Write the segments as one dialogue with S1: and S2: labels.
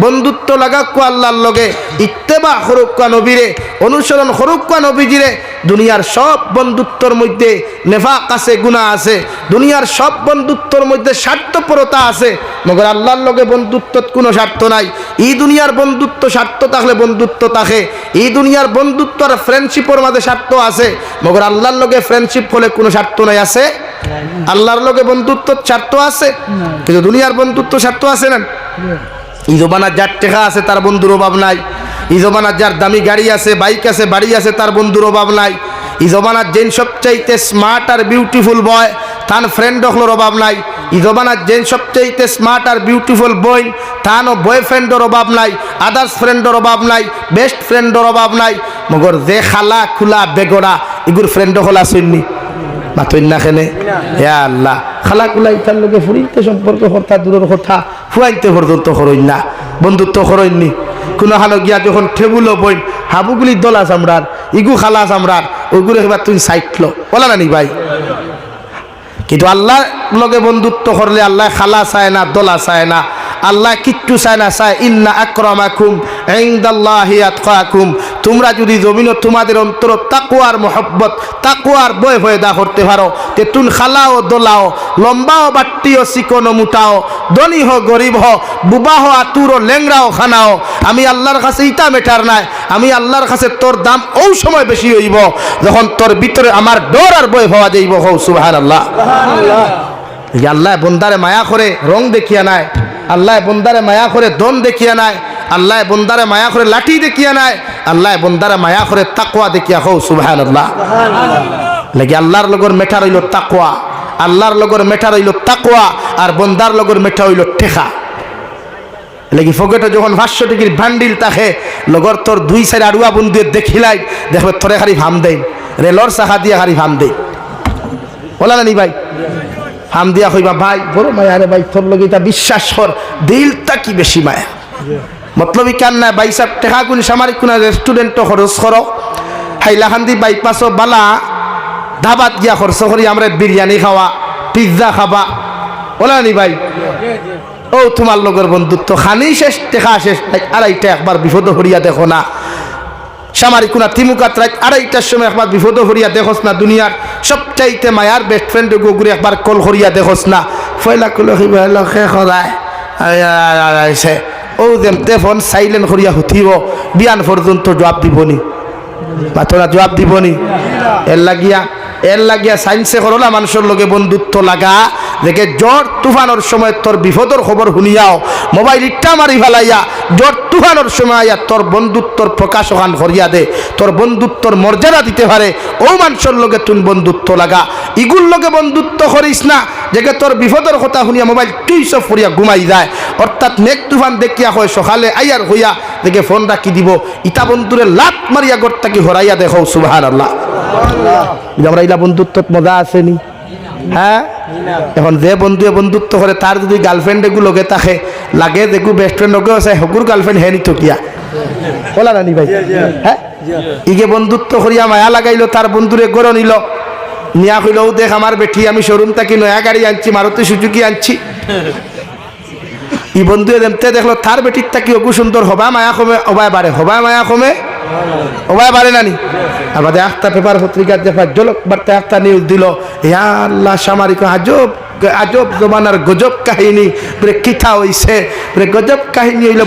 S1: বন্ধুত্ব লাগাক্কু আল্লাহর লগে ইত্তেবা হরুক্কা নবীরে অনুসরণ হরুক্কা নবীজিরে দুনিয়ার সব বন্ধুত্বর মধ্যে নেফাক আছে গুণা আছে দুনিয়ার সব বন্ধুত্বর মধ্যে স্বার্থপরতা আছে মগর আল্লাহর লগে বন্ধুত্বত কোনো স্বার্থ নাই। এই দুনিয়ার বন্ধুত্ব স্বার্থ থাকলে বন্ধুত্ব থাকে এই দুনিয়ার বন্ধুত্ব আর ফ্রেন্ডশিপের মাঝে স্বার্থ আছে মগর আল্লাহর লগে ফ্রেন্ডশিপ হলে কোনো স্বার্থ নাই আছে? আল্লাহর লগে বন্ধুত্ব স্বার্থ আছে? কিন্তু দুনিয়ার বন্ধুত্ব স্বার্থ আছে না? এই যার টেকা আছে, তার বন্ধুর অভাব নাই। এই যার দামি গাড়ি আছে, বাইক আছে, বাড়ি আছে, তার বন্ধুর অভাব নাই। এই যেন সবচাইতে স্মার্ট আর বিউটিফুল বয় তার ফ্রেন্ড হলোর অভাব নাই। জমানার যেন সবচাইতে স্মার্ট আর বিউটিফুল বই তানও বয়ফ্রেন্ডের অভাব নাই আদার্স ফ্রেন্ডের অভাব নাই বেস্ট ফ্রেন্ডের অভাব নাই। মগর যে খালা খুলা বেগড়া, এগুর ফ্রেন্ড হলা শুননি মাতই না খেনে? হে আল্লাহ। খালা কুলা ইতার লোকে ফুরিতে সম্পর্ক, হর্তা দূরের কথা। ফুয়াইতে পর্যন্ত হরইন না। বন্ধুত্ব হরইননি। কোনো হালো গিয়া যখন ঠেবুলো বইন, হাবুগুলি দলা চামড়ার, ইগু খালা চামড়ার, ওইগুলো এবার তুমি সাইটলো। বলা না নি ভাই? কিন্তু আল্লাহ লগে বন্ধুত্ব করলে আল্লাহ খালা চায় না, দলা চায় না। আল্লাহ কিচ্ছু চায় না চায় ইন্না আক্রমাকুম আতকাকুম। তোমরা যদি জমিন তোমাদের অন্তর তাকুয়ার মহব্বত তাকুয়ার বয় ভয় দা করতে পারো। তে তুন খালাও দোলাও লম্বাও বাট্টিও চিকন মুটাও ধনী হো গরিব হ বুবাহ আতুরো লেংরাও খানাও। আমি আল্লাহর কাছে ইটা মেটার নাই আমি আল্লাহর কাছে তোর দাম ও সময় বেশি হইব যখন তোর ভিতরে আমার ডর আর বয় হওয়া যাইব। হৌ সুবাহান আল্লাহ আল্লাহ বন্দারে মায়া করে রং দেখিয়া নাই। আল্লাহ বন্দারে মায়া করে দন দেখিয়া নাই আল্লাহ বন্দারে মায়া করে লাঠি দেখিয়া নাই আল্লাহ বন্দারে মায়া করে তাকুয়া দেখিয়া হৌ সুবাহান আল্লাহ লাগে আল্লাহর লগর মেঠা রইল তাকুয়া আল্লাহর লগর মেঠা রইল তাকুয়া আর বন্দার লগর মেঠা হইল ঠেকা। লাগি ফকেটে যখন পাঁচশো টিকির ভান্ডিল তাকে লগর তোর দুই সাইড আড়ুয়া বন্ধু দেখিলাই দেখবে তোরে খালি ভাম দেই রেলর চাকা দিয়ে খালি ভাম দেই। বলা নি ভাই? হাম দিয়া কইবা, ভাই, বড় মায়া রে ভাই, তোর লগে এটা বিশ্বাস কর, দিলটা কি বেশি মায়া? মতলবই কান না ভাই টেকা কোন সামারিক কোন রেস্টুরেন্ট খরচ করো। হাইলাখান্দি বাইপাসও বালা, ধাবাত গিয়া খরচ করি, আমরা বিরিয়ানি খাওয়া পিৎজা খাবা। বলা নি ভাই? ও তোমার লগের বন্ধুত্ব, খানি শেষ, টেকা শেষ আড়াইটা একবার বিপদ হরিয়া দেখো না। সামারি কোনা তিমুকাত রাত আড়াইটার সময় একবার বিপদ হরিয়া দেখোস না দুনিয়ার। সবচাইতে মায়ার বেস্ট ফ্রেন্ড গুগুরি একবার কল হরিয়া দেখোস না। ফয়লা কুলো শেষ সদায় সে। ও যেমতে ফোন সাইলেন্ট করিয়া হুথিব। বিয়ান পর্যন্ত জবাব দিবনি। মাথরা জবাব দিবনি। এর লাগিয়া এর লাগিয়া সাইন্সে করলা মানুষের লগে বন্ধুত্ব লাগা। দেখে জ্বর তুফানোর সময় তোর বিপদর খবর শুনিয়াও মোবাইল ইট্টা মারি ফেলাইয়া জ্বর তুফানোর সময় আইয়া তোর বন্ধুত্বর প্রকাশ ওখান করিয়া দে। তোর বন্ধুত্বর মর্যাদা দিতে পারে। ও মানুষের লগে তুই বন্ধুত্ব লাগা। ইগুর লগে বন্ধুত্ব করিস না। যেকে তোর বিপদর কথা শুনিয়া মোবাইল তুই সব করিয়া ঘুমাই যায়। অর্থাৎ মেঘ তুফান দেখিয়া হয় সকালে আইয়ার হইয়া দেখে ফোন রাখি দিব। ইটা বন্ধুরে লাত মারিয়া গড়টাকে হরাইয়া দেখো সুবাহান আল্লাহ আমরা ইলা বন্ধুত্বত মজা আসেনি হ্যাঁ? এখন যে বন্ধুয়ে বন্ধুত্ব করে তার যদি গার্লফ্রেন্ড এগু লগে থাকে লাগে দেখু বেস্ট ফ্রেন্ড লগে আছে হকুর গার্লফ্রেন্ড হে নিত কিয়া বলা নানি ভাই। হ্যাঁ ইগে বন্ধুত্ব করিয়া মায়া লাগাইলো তার বন্ধুরে গড় নিল। নিয়া কইলেও দেখ আমার বেঠি আমি শোরুম থাকি নয়া গাড়ি আনছি মারুতি সুজুকি আনছি। ই বন্ধুয়ে দেমতে দেখল তার বেটির থাকি অকু সুন্দর হবা মায়া কমে অবায় বাড়ে হবা মায়া কমে। জলক নিউজ দিল। আজব আজব গজব কাহিনী। কিথা গজব কাহিনী হইল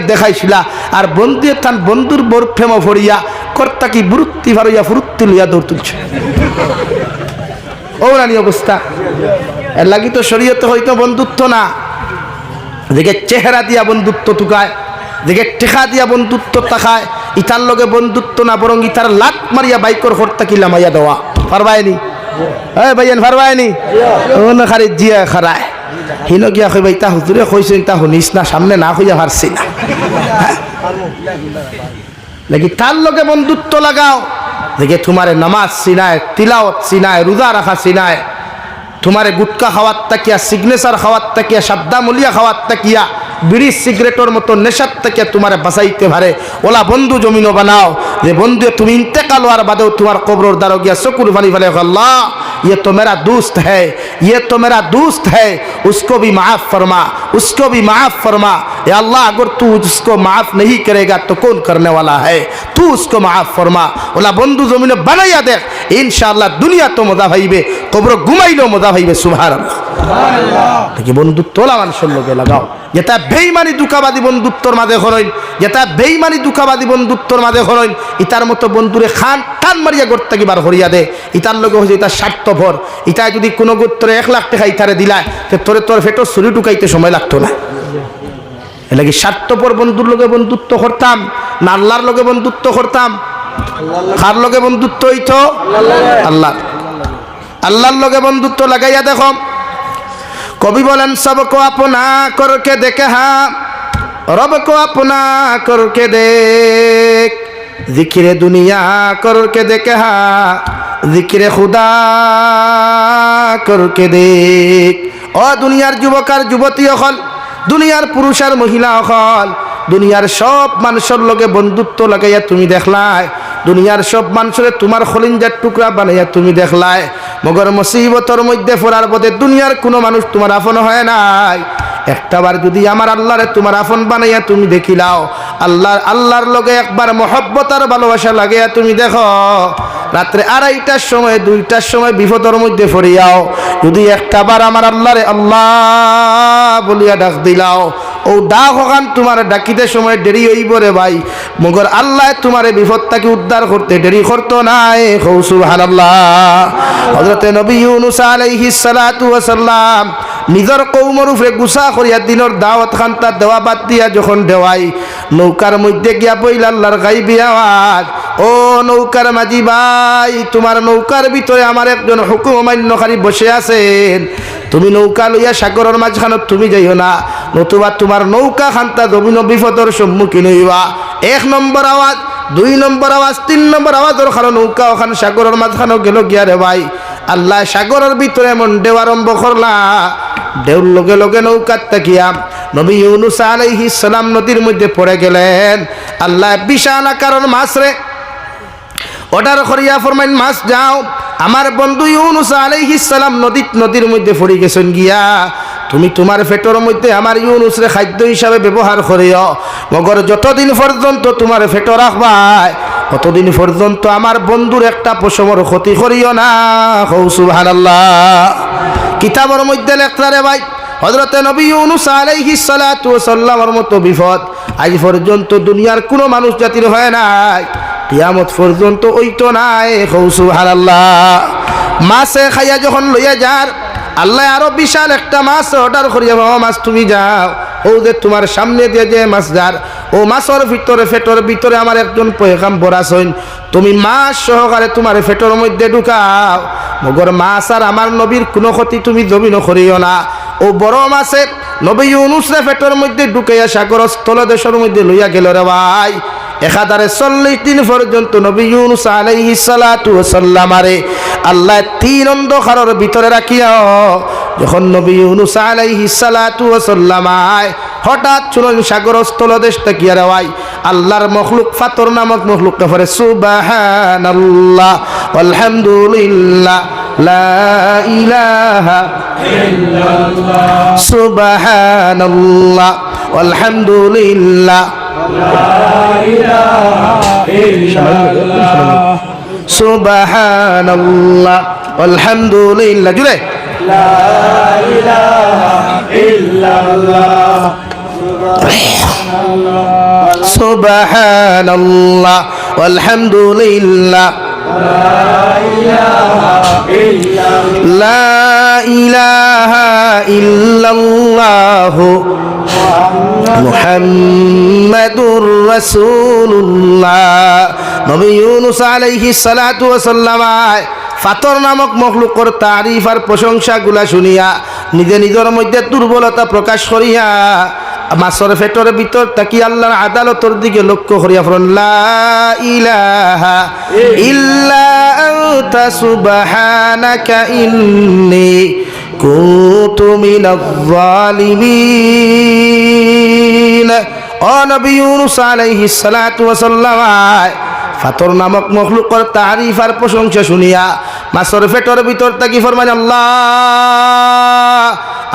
S1: দেখাইছিলা। আর বন্ধুয়ে তান বন্ধুর বর ফেম ফরিয়া কর্তা কি বুরুত্তি ভারইয়া ফুরুত্তি লইয়া দৌড় তুলছে। ও রানি অবস্থা। এর লাগি তো শরীয়তে হয়তো বন্ধুত্ব না। দেখে চেহারা দিয়া বন্ধুত্ব টুকায়। দেখে টেকা দিয়া বন্ধুত্ব তাকায়। ইতার লগে বন্ধুত্ব না, বরং ইতার লাত মারিয়া বাইকর হরতা কিলা মাইয়া দেওয়া। পারবায়নি হ্যাঁ ভাইয়ান পারবায়নি খারি জিয়া খারায়। হিন গিয়া কইবা ইতা হুজুরে কইছেন তা শুনিস না, সামনে না হইয়া পারছি না। হ্যাঁ? লাগি তার লগে বন্ধুত্ব লাগাও। দেখে তোমারে নামাজ চিনায়, তিলাওয়াত চিনায়, রোজা রাখা চিনায়। তোমারে গুটকা খাওয়ার তাকিয়া সিগনেচার খাওয়ার তাকিয়া সাদ্দা মলিয়া খাওয়ার তাকিয়া। বিড়ি সিগারেটের মতো নেশার থেকে তোমারে বাঁচাইতে পারে ওলা বন্ধু জমিনও বানাও যে বন্ধু তুমি ইন্তেকাল হওয়ার বাদেও তোমার কবর দ্বারা গিয়া চকুর পানি ফেলে আল্লাহ ये तो मेरा दोस्त है ये तो मेरा दोस्त है उसको भी माफ़ फरमा उसको भी माफ फरमा या अल्लाह अगर तू उसको माफ नहीं करेगा तो कौन करने वाला है तू उसको माफ फरमा ওলা বন্ধু জমিনে বানাইয়া দেখ ইনশাআল্লাহ দুনিয়া তো মজা ভাইবে কবর ঘুমাইলেও মজা ভাইবে সুভার নাকি বন্ধুত্ব ওলা মানুষের লোকে লাগাও। যেটা বেইমানি দুঃখাবাদী বন্ধুত্বর মাঝে হরইন যেটা বেইমানি দুঃখাবাদী বন্ধুত্বর মাঝে হরইন ইতার মতো বন্ধুরে খান টান মারিয়া গড় থাকিবার হরিয়া দে। ইতার লগে হচ্ছে ইতার স্বার্থপর। ইটা যদি কোনো গোত্রে এক লাখ টাকা ইতারে দিলায় তো তোরে তোর ফেটো ছুরি টুকাইতে সময় লাগতো না। এলাকি স্বার্থপর বন্ধুর লগে বন্ধুত্ব করতাম না আল্লাহর লগে বন্ধুত্ব করতাম কার লগে বন্ধুত্ব হইতো? আল্লাহ। আল্লাহর লগে বন্ধুত্ব লাগাইয়া দেখো। কবি বলেন সবকো আপনা করকে দেখে হা রবকো আপনা করকে দেখ। জিকিরে দুনিয়া করকে দেখে হা, জিকিরে খুদা করকে দেখ। ও দুনিয়ার যুবক আর যুবতী অকল, দুনিয়ার পুরুষ আর মহিলা অকল, দুনিয়ার সব মানুষের লগে বন্ধুত্ব লাগাইয়া তুমি দেখলাই। দুনিয়ার সব মানুষের তোমার খলিঞ্জার টুকরা বানাইয়া তুমি দেখলাই মগর মুসিবতর মধ্যে ফোরার পথে দুনিয়ার কোনো মানুষ তোমার আপন হয় নাই। একটাবার যদি আমার আল্লাহরে তোমার আপন বানাইয়া তুমি দেখিলাও, আল্লাহর আল্লাহর লগে একবার মহব্বত আর ভালোবাসা লাগাইয়া তুমি দেখো। রাত্রে আড়াইটার সময়, দুইটার সময় বিপদের মধ্যে ফরিয়াও, যদি একটাবার আমার আল্লাহরে আল্লাহ বলিয়া ডাক দিলাও ও ডাক হকান তোমার ডাকিতে সময় দেরি হইব রে ভাই। মগর আল্লাহ তোমার বিপদ তাকে উদ্ধার করতে দেরি করতো নাই। হৌসু আল্লাহ হজরতে নবী নিজের কৌমর উপরে গুসা করিয়া দিনের দাওয়াত খান্তা দেওয়া বাদ দিয়া যখন দেওয়াই, নৌকার মধ্যে গিয়া বইল আল্লাহর গাইবি আওয়াজ, ও নৌকার মাঝি ভাই, তোমার নৌকার ভিতরে আমার একজন হুকুম অমান্যকারী বসে আছেন। তুমি নৌকা লইয়া সাগরের মাঝখানত তুমি যাইও না, নতুবা তোমার নৌকা খান্তা জমিন বিপদর সম্মুখীন হইবা। এক নম্বর আওয়াজ, দুই নম্বর আওয়াজ, তিন নম্বর আওয়াজের কারণ নৌকা ওখানে সাগরের মাঝখানেও গেল গিয়া রে ভাই। আল্লাহ সাগরের ভিতরে এমন দেও আরম্ভ করলা। দেউর লগে লগে নৌকার তাকিয়া নবী ইউনুস আলাইহিস সালাম নদীর মধ্যে পড়ে গেলেন। আল্লাহ বিশাল আকারণ মাছ রে। অর্ডার করিয়া ফরমাইন, মাছ যাও আমার বন্ধু ইউনুস সালাম নদী নদীর মধ্যে পড়ে গেছেন গিয়া, তুমি তোমার পেটর মধ্যে আমার ইউনুসরে খাদ্য হিসাবে ব্যবহার করিও। মগর যতদিন পর্যন্ত তোমার পেট রাখবাই ততদিন পর্যন্ত আমার বন্ধুর একটা পশমর ক্ষতি করিও না। হৌ সুবহানাল্লাহ। কিতাবের মধ্যে লেখা রে ভাই হজরতে নবী ইউনুস আলাইহিস সালাতু ওয়াস সালামের মতো বিপদ আজ পর্যন্ত দুনিয়ার কোনো মানুষ জাতির হয় নাই। কিয়ামত পর্যন্ত ওইতো নাই হৌসু হারাল্লাহ মাছে খাইয়া যখন লইয়া যার, আল্লাহ আরও বিশাল একটা মাছ অর্ডার করিয়া, বাবা, মাছ তুমি যাও। ও যে তোমার সামনে দিয়ে যে মাছ যার, ও মাছের ভিতরে, ফেটর ভিতরে আমার একজন পয়গাম বরাসইন তুমি মাছ সহকারে তোমার ফেটর মধ্যে ঢুকাও। মগর মাছ আর আমার নবীর কোনো ক্ষতি তুমি জমি নকরিও না। ও বড় মাছে, নবী ইউনুসরে ফেটর মধ্যে ঢুকাইয়া সাগর স্থলদেশের মধ্যে লইয়া গেল রে ভাই। একাধারে চল্লিশ দিন পর্যন্ত নবী ইউনুস আলাইহি সালাতু ওয়াসাল্লাম আরে আল্লাহ তিন অন্ধকারের ভিতরে রাখিয়া, যখন নবী ইউনুস আলাইহি সালাতু ওয়াসাল্লাম আয়, হঠাৎ শুনুন সাগর স্থলদেশ আর আয় আল্লাহর মখলুক ফাতর নামক মখলুক কাফরে সুবহানাল্লাহ, আলহামদুলিল্লাহ, লা ইলাহা সুবহানাল্লাহ, আলহামদুলিল্লাহ। সুবহানাল্লাহ আলহামদুলিল্লাহ জুড়ে। সুবহানাল্লাহ আলহামদুলিল্লাহ। সালাতু ফাতর নামক মখলুকর তারিফ আর প্রশংসাগুলা শুনিয়া নিজে নিজের মধ্যে দুর্বলতা প্রকাশ করিয়া মাসর ফেটর ভিতর তাকি আল্লাহর আদালতর দিকে লক্ষ্য করিয়া ফরন লা ইলাহা ইল্লা ফাতর নামক মখলুকর তারিফ প্রশংসা শুনিয়া মাসর ফেটর ভিতর তাকি ফরমান আল্লাহ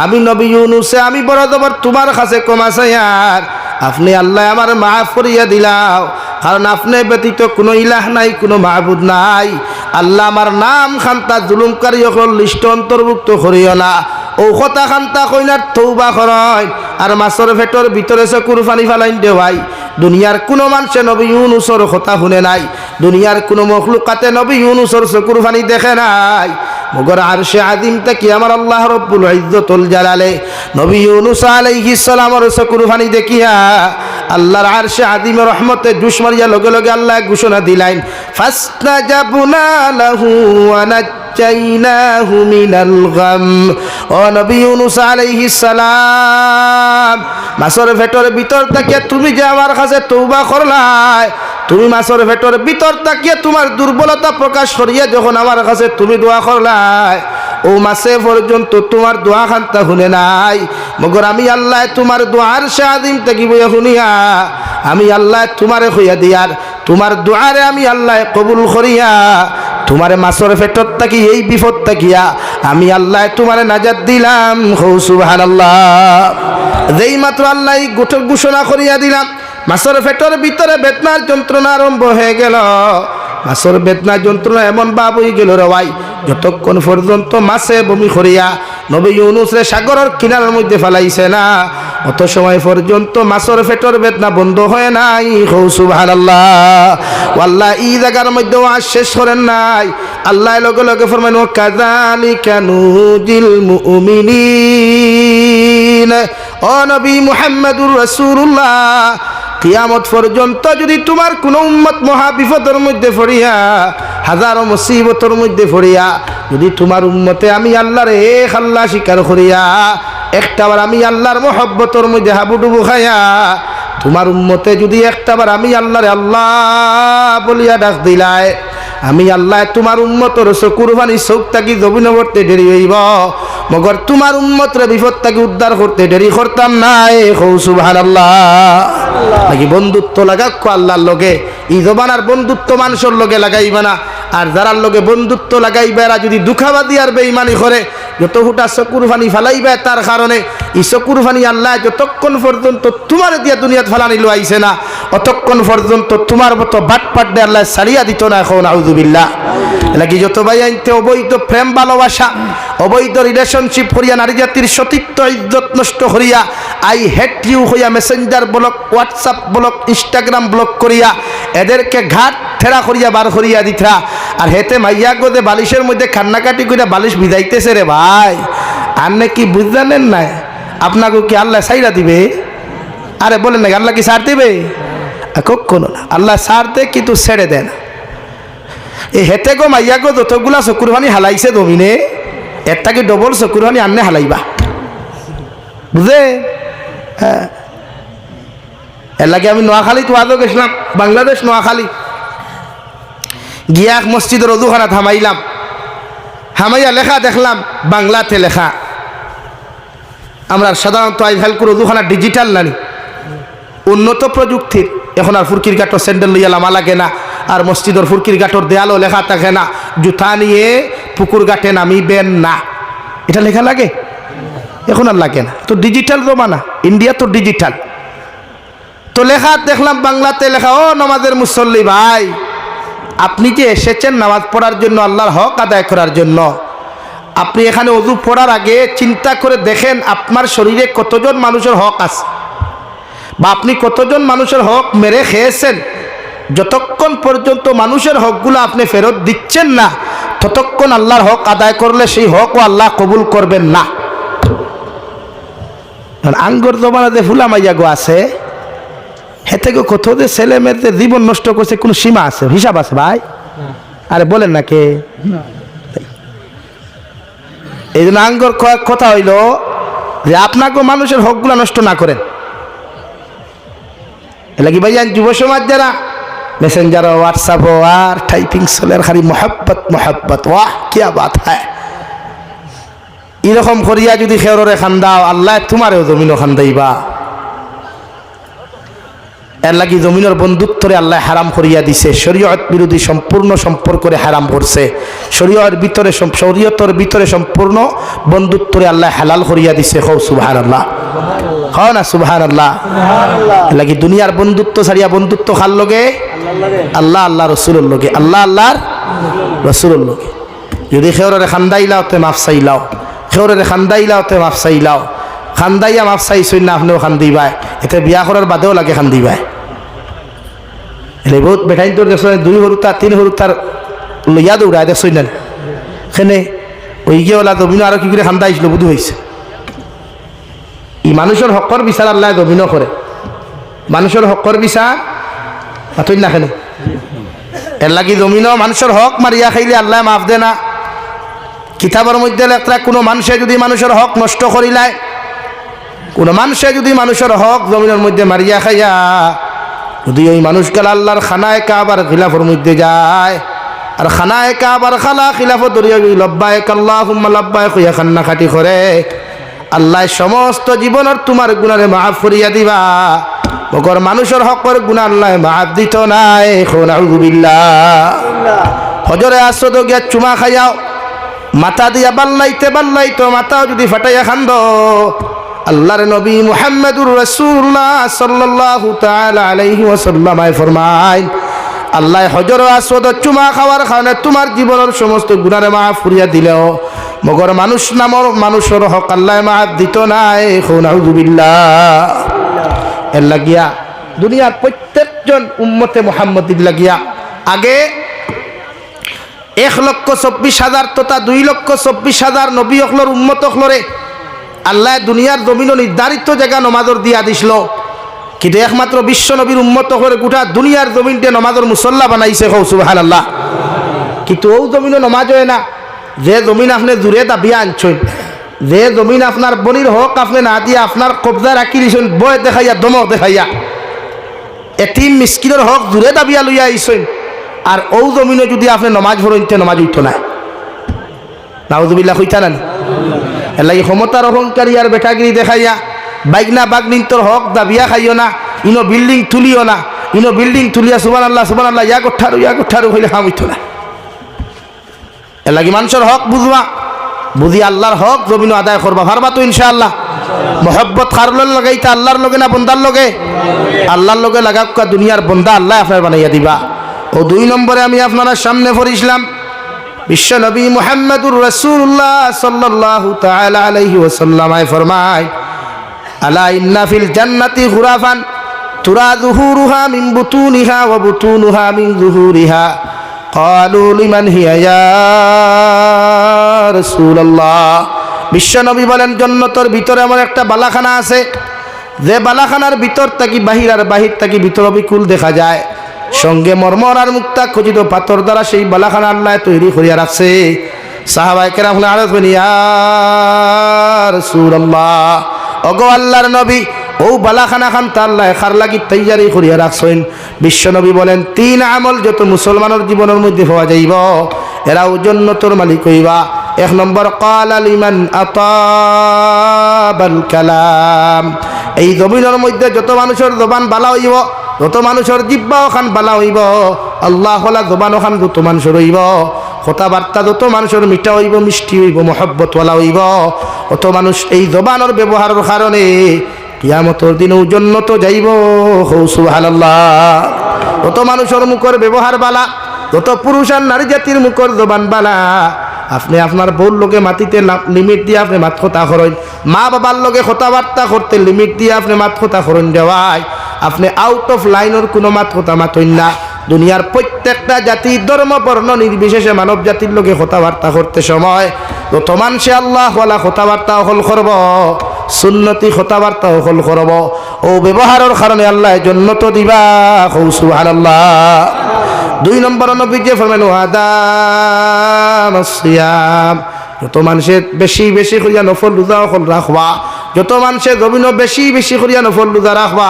S1: আমি নবী ইউনুসে, আমি বড় তোমার কাছে কমাছে আর। আপনি আল্লাহ আমার মাফ করিয়া দিলাও। কারণ আপনি ব্যতীত কোনো ইলাহ নাই, কোনো মাহবুদ নাই। আল্লাহ আমার নাম খান্তা জুলুমকারী অকল লিষ্ট অন্তর্ভুক্ত করিও না। কথা খান্তা কইনার তৌবা করয় আর মাছর ভেটর ভিতরে চকুর ফানি ফালাইন দেওয়াই, দুনিয়ার কোনো মানুষে নবী ইউনুসর কথা শুনে নাই। দুনিয়ার কোনো মখলুকাতে নবী ইউনুসর চকুর ফানি দেখে নাই। মগর আরশে আদিম তাকি আমার আল্লাহ রব্বুল ইজ্জতুল জালালে। নবী ইউনুস আলাইহিস সালামের চকুর ফানি দেখিয়া আল্লাহর আরশে আদিম রহমতে জুস মারিয়া লগে লগে আল্লাহ ঘোষণা দিলাইন ফাস্তাজাবনা লাহু ওয়া নাজ্জাইনাহু মিনাল গাম। ও নবী ইউনুস আলাইহিস সালাম, মাসর ভেটর ভিতর তাকিয়া তুমি যে আমার কাছে তৌবা করলাই তুমি মাছর ভেটর ভিতর তাকিয়ে তোমার দুর্বলতা প্রকাশ করিয়া যখন আমার কাছে তুমি দোয়া করলাই ও মাসে পর্যন্ত তোমার দোয়া খান্তা শুনে নাই। মগর আমি আল্লাহ তোমার দোয়ার সাদিম থাকিব শুনিয়া। আমি আল্লাহ তোমারে হইয়া দিয়ার তোমার দোয়ারে আমি আল্লাহ কবুল করিয়া তোমারে মাছর ফেটর থাকি এই বিপদ থাকিয়া। আমি আল্লাহ তোমারে নাজাত দিলাম। হৌ সুবাহান আল্লাহ যেই মাত্র আল্লাহ গোট ঘোষণা করিয়া দিলাম মাছর ফেটর ভিতরে বেদনার যন্ত্রণা আরম্ভ হয়ে গেল। মাছর বেদনা যন্ত্রণা এমন বাপ হয়ে গেল রওয়াই যতক্ষণ পর্যন্ত মাছে বমি করিয়া নবী ইউনুসরে সাগরের কিনারের মধ্যে ফেলাইছে না, অত সময় পর্যন্ত মাছর ফেটর বেদনা বন্ধ হয় নাই। হৌ সুবহানাল্লাহ। আল্লাহ ই জায়গার মধ্যে আজ শেষ করেন নাই। আল্লাহ লগে লগে ফরমান ও কাজালি কেন জিল মুমিনিন। ও নবী মুহাম্মদুর রাসূলুল্লাহ কিয়ামত পর্যন্ত যদি তোমার কোনো উম্মত মহা বিপদের মধ্যে পড়িয়া, হাজারো মুসিবতর মধ্যে পড়িয়া, যদি তোমার উম্মতে আমি আল্লাহর এক আল্লাহ স্বীকার করিয়া, একটাবার আমি আল্লাহর মহব্বতর মধ্যে হাবুডুবু খাইয়া, তোমার উম্মতে যদি একটাবার আমি আল্লাহরে আল্লাহ বলিয়া ডাক দিলায়, আমি আল্লাহ তোমার উম্মতর কুরবানি চোখ তাকি জমিন করতে দেরি হইব, মগর তোমার উম্মতরে বিপদ তাকে উদ্ধার করতে দেরি করতাম নাই। হৌ সুবহান আল্লাহ নাকি বন্ধুত্ব লাগাক আল্লাহর লগে? ই জবানার বন্ধুত্ব মানুষের লগে লাগাইবে না। আর যারার লগে বন্ধুত্ব লাগাইবে, এরা যদি দুঃখাবাদী আর বেইমানি করে, যত হুটা চকুর ফানি ফেলাইবে তার কারণে এই চকুর ফানি আল্লাহ যতক্ষণ পর্যন্ত তোমার দিয়া দুনিয়াত ফেলানি আইছে না, অতক্ষণ পর্যন্ত তোমার মতো বাট দিয়ে আল্লাহ সারিয়া দিত না এখন আউজুবিল্লাহ লাগি যত ভাই আনতে অবৈধ প্রেম, ভালোবাসা, অবৈধ রিলেশনশিপ করিয়া, নারী জাতির সতীত্ব, ইজ্জত নষ্ট করিয়া, আই হেট ইউ হইয়া messenger block WhatsApp block Instagram block করিয়া, এদেরকে ঘাট ঠেরা করিয়া, বার করিয়া দিথা আর হেতে মাইয়া গোদে বালিশের মধ্যে কান্নাকাটি করিয়া বালিশ বিদাইতেছে রে ভাই। আর নাকি বুঝলেন নাই? আপনাকে কি আল্লাহ সাইরা দিবে? আরে বলেন না আল্লাহ কি সার দিবে? কখনো না। আল্লাহ সার দে, কিন্তু ছেড়ে দেন এই হেতে গো মাইয়া গো, যতগুলা চকুরহানি হালাইছে দমিনে এর তাকে ডবল চকুরহানি আননে হালাইবা? বুঝে হ্যাঁ এর লাগে আমি নোয়াখালী তো আজও গেছিলাম, বাংলাদেশ নোয়াখালী। গিয়া মসজিদের অজুখানা থামাইলাম। হামাইয়া লেখা দেখলাম, বাংলাতে লেখা। আমরা সাধারণত আইভাল করে অজুখানা ডিজিটাল নানি। উন্নত প্রযুক্তির, এখন আর ফুরকির গাটর স্যান্ডেল লইয়া লামা লাগে না, আর মসজিদের ফুরকির গাটর দেয়ালও লেখা থাকে না। জুতা নিয়ে পুকুর ঘাটে নামিবেন না। এটা লেখা লাগে? এখন আর লাগে না। তো ডিজিটাল জমানা ইন্ডিয়া তো ডিজিটাল তো লেখা দেখলাম বাংলাতে লেখা, ও নমাজের মুসল্লি ভাই, আপনি যে এসেছেন নামাজ পড়ার জন্য আল্লাহর হক আদায় করার জন্য আপনি এখানে অজু পড়ার আগে চিন্তা করে দেখেন আপনার শরীরে কতজন মানুষের হক আছে। বা আপনি কতজন মানুষের হক মেরে খেয়েছেন। যতক্ষণ পর্যন্ত মানুষের হকগুলো আপনি ফেরত দিচ্ছেন না, ততক্ষণ আল্লাহর হক আদায় করলে সেই হকও আল্লাহ কবুল করবেন না। আঙ্গর জমানাতে ফুলামাইয়া গো আছে হেতে গো কোথাও যে ছেলে মেয়েদের জীবন নষ্ট করছে, কোনো সীমা আছে, হিসাব আছে ভাই? আরে বলেন না কে? এই জন্য আঙ্গর কথা হইল যে আপনাকে মানুষের হকগুলো নষ্ট না করেন। এটা কি ভাইজান যুব সমাজ যারা মেসেঞ্জার হোয়াটসঅ্যাপ আর টাইপিং সোলের খালি মহাব্বত, মোহাব্বত। ওয়াহ, কিয়া বাত হ্যাঁ। এরকম করিয়া যদি খেয়রে খান্দাও আল্লাহ তোমারেও জমিনও খান্দাইবা এর লাগি জমিনের বন্ধুত্বরে আল্লাহ হারাম করিয়া দিছে। শরীয়ত বিরোধী সম্পূর্ণ সম্পর্করে হারাম করছে। শরীয়র ভিতরে শরীয়তর ভিতরে সম্পূর্ণ বন্ধুত্বরে আল্লাহ হালাল করিয়া দিছে। হৌ সুবাহান আল্লাহ হও না সুবাহান আল্লাহ লাগি দুনিয়ার বন্ধুত্ব ছাড়িয়া বন্ধুত্ব খার লগে? আল্লাহ আল্লাহ রসুলের লগে। আল্লাহ, আল্লাহর রসুলের লগে। যদি খেওরে খান্দাইলাও তে মাফ চাইলাও। খেওরে খান্দাইলাও তে মাফ চাইলাও। খান্দাইয়া মাফ চাইছই না আপনিও খান্দিবাই এতে বিয়া করার বাদেও লাগে খান্দি খান্দিবাই এলে বহুত বেঠাইন তোর দেখছ দুই সৰু তিন সৰু তার লইয়া দৌড়ায় দেখছই না সেনে ওই গিয়ে ওলা দমিনো আৰু কি করে খান্দা আহিছিল বুধু হয়েছে ই মানুষের হকর বিচার আল্লাহ দমিনো করে মানুষের হকর বিচার মাতই না খেনে। এর লাগি জমিন মানুষের হক মারিয়া খাইলে আল্লাহ মাফ দে না কিতাবের মধ্যে লেখা কোনো মানুষে যদি মানুষের হক নষ্ট করিলায় কোনো মানুষে যদি মানুষের হক জমিনের মধ্যে মারিয়া খাইয়া, যদি ওই মানুষগুলো আল্লাহর খানায় কাবার খিলাফের মধ্যে যায়, আর খানায় কাবার খালা খিলাফ দরিয়া লব্বায় কাল্লাহ হুম্মা লব্বায় খুঁয়া খান্না খাটি করে, আল্লাহ সমস্ত জীবনের তোমার গুণারে মাফ করিয়া দিবা। মগর মানুষের হকর গুণা আল্লাহ মাফ দিত নাই, এখন আউযুবিল্লাহ হজরে আসদ গিয়া চুমা খাইয়াও, মাথা দিয়া বাল্লাইতে বাল্লাইতো, মাথাও যদি ফাটাইয়া খান্দ আল্লাহর নবী মুহাম্মদুর রাসূলুল্লাহ সাল্লাল্লাহু তাআলা আলাইহি ওয়াসাল্লাম ফরমায়, আল্লাহ হজর আসদ চুমা খাওয়ার কারণে তোমার জীবনের সমস্ত গুণারে মাফ করিয়া দিলেও, মগর মানুষ নামর মানুষের হক আল্লাহ মাফ দিত নাই আউযুবিল্লাহ এর লাগিয়া দুনিয়ার প্রত্যেকজন উম্মতে মোহাম্মদির লাগিয়া, আগে এক লক্ষ চব্বিশ হাজার তথা দুই লক্ষ চব্বিশ হাজার নবী অখলর উম্মত অখলরে আল্লাহ দুনিয়ার জমিন নির্ধারিত জায়গা নমাজর দিয়া দিছিল। কিন্তু একমাত্র বিশ্ব নবীর উম্মত অখলরে গোটা দুনিয়ার জমিনতে নমাজর মুসল্লা বানাইছে হৌ আল্লাহ কিন্তু ও জমিনও নমাজ হয় না। যে জমিন আপনি দূরে দাবিয়া আনছেন, যে জমিন আপনার বনির হক আপনি না দিয়ে আপনার কবজা রাখি দিছেন বয় দেখাইয়া, দমক দেখাইয়া এটিম মিসকিনের হক দূরে দাবিয়া লইয়া আইছেন। আর ও জমিনে যদি আপনি নমাজ ভরেন নমাজ উঠতো না। নাউজুবিল্লাহ কইতা না এর লাগি ক্ষমতার অহংকারী আর বেটাগিরি দেখাইয়া বাইক না বাগ তোর হক দাবিয়া খাইও না, ইনো বিল্ডিং তুলিও না, ইনো বিল্ডিং তুলিয়া সুবান আল্লাহ সুবান আল্লাহ ইয়া কোঠারু ইয়া কোঠারু হইলে হাম উঠতো না। এর লাগি মানুষের হক বুঝবা, বুঝি আল্লাহর হক জমিন আদায় করবা, পারবা তো ইনশাআল্লাহ? মহব্বত খারুলের লগাইতা আল্লাহর লগে না বন্দার লগে? আল্লাহর লগে লাগাক্কা দুনিয়ার বন্দা আল্লাহ আপনার বানাইয়া দিবা। ও দুই নম্বরে আমি আপনারা সামনে পড়িছিলাম বিশ্ব নবী মুহাম্মদুর রাসূলুল্লাহ সাল্লাল্লাহু তাআলা আলাইহি ওয়াসাল্লাম ফরমায় আলা ইন্না ফিল জান্নাতি ঘুরাফান তুরা যুহুরুহা মিন বুতুনিহা ওয়া বুতুনুহা মিন যুহুরিহা قالوا লিমান হিয়া ইয়া রাসূলুল্লাহ বিশ্ব নবী বলেন জন্নতর ভিতরে এমন একটা বালাখানা আছে যে বালাখানার ভিতর থাকি বাহির আর বাহির থাকি ভিতর অবিকুল দেখা যায় সঙ্গে মর্মর আর মুক্তা খচিত পাথর দ্বারা সেই বালাখানা আল্লাহ তৈরি করিয়া রাখছে। নবী, ও বালাখানা খান তাল্লাহ খার লাগি তৈয়ারি করিয়া রাখছেন। বিশ্ব বলেন, তিন আমল যত মুসলমানের জীবনের মধ্যে পাওয়া যাইব, এরাও জন্নতর মালিক হইবা। এক নম্বর কাল কালাম। এই জমিনের মধ্যে যত মানুষের জবান বালা হইব যত মানুষের জিব্বা ওখান বালা হইব, আল্লাহ হলা জবান ওখান যত মানুষের হইব, কথাবার্তা যত মানুষের মিঠা হইব, মিষ্টি হইব মহব্বতওয়ালা হইব, অত মানুষ এই জবানের ব্যবহারের কারণে কিয়ামতর দিন জন্নত যাইব, হৌ সুবহানাল্লাহ। যত মানুষের মুখের ব্যবহার বালা, যত পুরুষ আর নারী জাতির মুখর জবান বালা, আপনি আপনার বউর লোকে মাটিতে লিমিট দিয়ে আপনি মাত কথা করেন মা বাবার লোকে কথাবার্তা করতে লিমিট দিয়ে আপনি মাত কথা করেন দেওয়ায় আপনি আউট অফ লাইনের কোনো মাত কথা মাতইন না। দুনিয়ার প্রত্যেকটা জাতি ধর্ম, বর্ণ, নির্বিশেষে মানব জাতির লোকে কথাবার্তা করতে সময়। যত মানুষে আল্লাহ ওয়ালা কথাবার্তা অকল করব, সুন্নতি কথাবার্তা অকল করব। ও ব্যবহারের কারণে আল্লাহ জন্নত দিবা হৌ সুবহানাল্লাহ। দুই নম্বর নবী যে ফরমেন সিয়াম যত মানুষের বেশি বেশি করিয়া নফল রোজা অকল রাখবা। যত মানুষের জমিন বেশি বেশি করিয়া নফল রোজা রাখবা।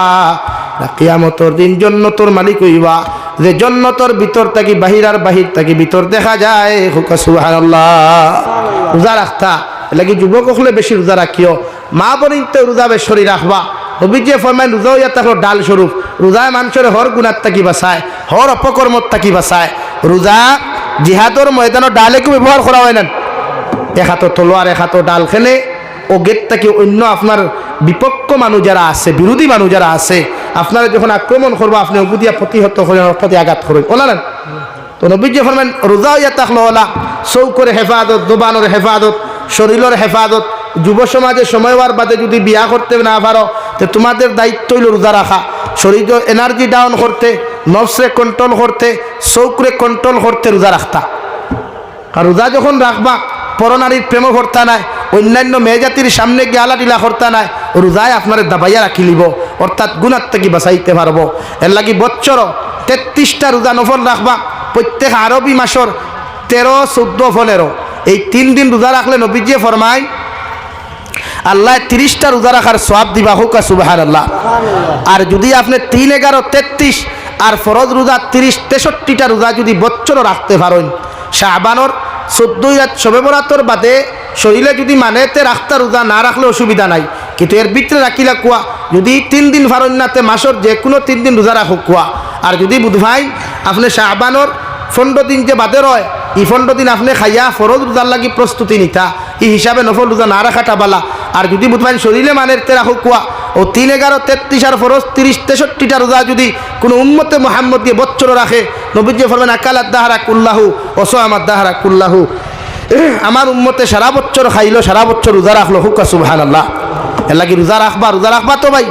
S1: কিয়ামতর দিন জন্নতর মালিক হইবা। যে জন্নতর ভিতর থাকি বাহির আর বাহির থাকি, ভিতর দেখা যায়, হুকা সুবহানাল্লাহ, রোজা রাখতা। লাগি যুবক হলে বেশি রোজা রাখিও। মা বনিতে রোজা বেশরি রাখবা। নবীজিয়ে ফরমাইন রোজা হইয়া থাকল ডাল স্বরূপ। রোজায় মানুষের হর গুণার তাকি বাসায় হর অপকর্মত তাকি বাসায় রোজা জিহাদর ময়দানও ডালেকে ব্যবহার করা হয় না। এক হাতো তলোয়ার, এক হাতো ডাল খেলে, ও গেট থেকে অন্য আপনার বিপক্ষ মানুষ যারা আছে, বিরোধী মানুষ যারা আছে আপনারা যখন আক্রমণ করব, আপনি উপুদিয়া প্রতিহত করেন অর্থাৎ আঘাত করেন ওলা না তো নবীজি ফরমান রোজা ইয়া ওলা চৌকরে হেফাজত, জোবানোর হেফাজত, শরীরের হেফাজত, যুব সমাজে সময় হওয়ার বাদে যদি বিয়া করতে না পারো, তো তোমাদের দায়িত্ব হইল রোজা রাখা। শরীর এনার্জি ডাউন করতে নফসরে কন্ট্রোল করতে, চৌকরে কন্ট্রোল করতে রোজা রাখতা। আর রোজা যখন রাখবা, পরনারীর প্রেম ভর্তা নাই, অন্যান্য মেয়েজাতির সামনে গিয়ে আলা টিলা ভর্তা নাই, রোজায় আপনার দাবাইয়া রাখি লিব অর্থাৎ গুণার থেকে বাঁচাইতে পারব। এর লাগি বছর তেত্রিশটা রোজা নফল রাখবা প্রত্যেক আরবি মাসর তেরো চোদ্দ পনেরো। এই তিন দিন রোজা রাখলে নবীজিয়ে ফরমায় আল্লাহ তিরিশটা রোজা রাখার সব দিবা হোক সুবাহার আল্লাহ আর যদি আপনি তিন এগারো তেত্রিশ আর ফরজ রোজা তিরিশ তেষট্টিটা রোজা যদি বছরও রাখতে পারেন শাহবানোর চোদ্দই রাত শবে বরাতর বাদে শরীরে যদি মানেতে রাখতা রোজা না রাখলে অসুবিধা নাই। কিন্তু এর ভিতরে রাখিলা কুয়া যদি তিন দিন ফারন নাতে মাসর যে কোনো তিন দিন রোজা রাখুক কুয়া আর যদি বুধভাই আপনি শাহবানোর পনেরো দিন যে বাদে রয় ই পনেরো দিন আপনি খাইয়া ফরজ রোজার লাগি প্রস্তুতি নিতা, ই হিসাবে নফল রোজা না রাখাটা বালা আর যদি বুধবার শরীরে মানের তেরা হুকুয়া ও তিন এগারো তেত্রিশ আর ফরজ তিরিশ তেষট্টিটা রোজা যদি কোনো উম্মতে মোহাম্মদ দিয়ে বচ্চর রাখে নবীজি ফরবেন আকালাত দাহারা কুল্লাহু ওসো আমার দাহারা কুল্লাহু আমার উম্মতে সারা বছর খাইলো, সারা বছর রোজা রাখল হুকা সুবহান আল্লাহ এর লাগে রোজা রাখবা রোজা রাখবা তো ভাই?